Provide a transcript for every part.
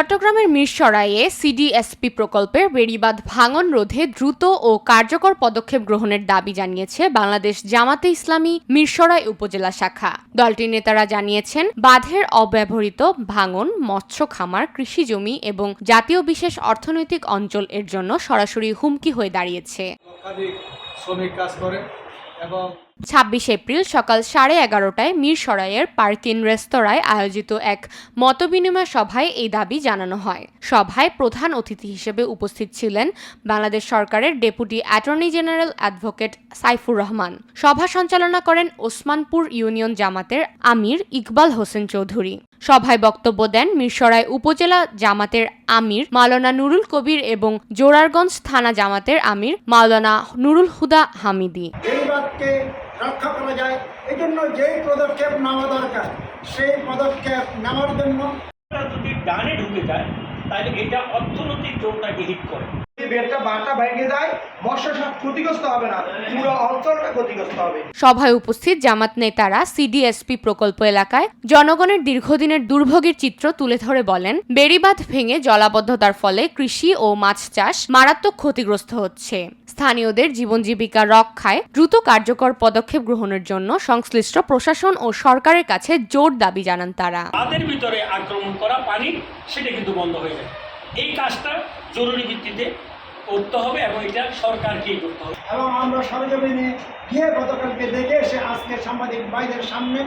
চট্টগ্রামের মিরসরাইয়ে সিডিএসপি প্রকল্পের বেড়িবাঁধ ভাঙন রোধে দ্রুত ও কার্যকর পদক্ষেপ গ্রহণের দাবি জানিয়েছে বাংলাদেশ জামাতে ইসলামী মিরসরাই উপজেলা শাখা। দলটির নেতারা জানিয়েছেন, বাঁধের অব্যবহৃত ভাঙন, মৎস্য খামার, কৃষি জমি এবং জাতীয় বিশেষ অর্থনৈতিক অঞ্চল এর জন্য সরাসরি হুমকি হয়ে দাঁড়িয়েছে। শ্রমিক কাজ করে এবং ছাব্বিশ এপ্রিল সকাল সাড়ে এগারোটায় মিরসরাইয়ের পার্কিন রেস্তোরাঁয় আয়োজিত এক মতবিনিময় সভায় এই দাবি জানানো হয়। সভায় প্রধান অতিথি হিসেবে উপস্থিত ছিলেন বাংলাদেশ সরকারের deputy attorney general advocate Saifur Rahman. সভা সঞ্চালনা করেন ওসমানপুর ইউনিয়ন জামাতের আমির ইকবাল হোসেন চৌধুরী। সভায় বক্তব্য দেন মিরসরাই উপজেলা জামাতের আমির মাওলানা নুরুল কবির এবং জোরারগঞ্জ থানা জামাতের আমির মাওলানা নুরুল হুদা হামিদি। বেড়িবাঁধকে রক্ষা করা যায়। এই জন্য যেই পদক্ষেপ নেওয়া দরকার, সেই পদক্ষেপ নেওয়ার জন্য যদি ডানে ঢুকে যায়, তাহলে এটা অর্থনৈতিক জোরটাকে হিট করে। যদি বেড়টা বাঁটা ভেঙে যায় মৎস্য সব ক্ষতিগ্রস্ত হবে না পুরো অঞ্চলটা ক্ষতিগ্রস্ত হবে। সভায় উপস্থিত জামাত নেতারা সিডিএসপি প্রকল্প এলাকায় জনগণের দীর্ঘদিনের দুর্ভোগের চিত্র তুলে ধরে বলেন বেড়িবাঁধ ভেঙে জলাবদ্ধতার ফলে কৃষি ও মাছ চাষ মারাত্মক ক্ষতিগ্রস্ত হচ্ছে। স্থানীয়দের জীবন জীবিকা রক্ষায় দ্রুত কার্যকর পদক্ষেপ গ্রহণের জন্য সংশ্লিষ্ট প্রশাসন ও সরকারের কাছে জোর দাবি জানান তারা। তাদের ভিতরে আক্রমণ করা পানি সেটা কিন্তু বন্ধ হয়ে যায়। এই কাজটা জরুরি ভিত্তিতে করতে হবে এবং এটা সরকারকেই করতে হবে? এবং আমরা সরজমিনে গিয়ে গতকালকে দেখে এসে আজকে সাংবাদিক ভাইদের সামনে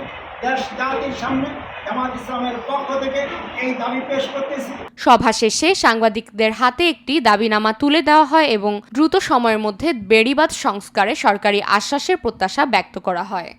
দেশ জাতির সামনে জামাত ইসলামের পক্ষ থেকে এই দাবি পেশ করতেছি। সভা শেষে সাংবাদিকদের হাতে একটি দাবিনামা তুলে দেওয়া হয় এবং দ্রুত সময়ের মধ্যে বেড়িবাঁধ সংস্কারে সরকারি আশ্বাসের প্রত্যাশা ব্যক্ত করা হয়।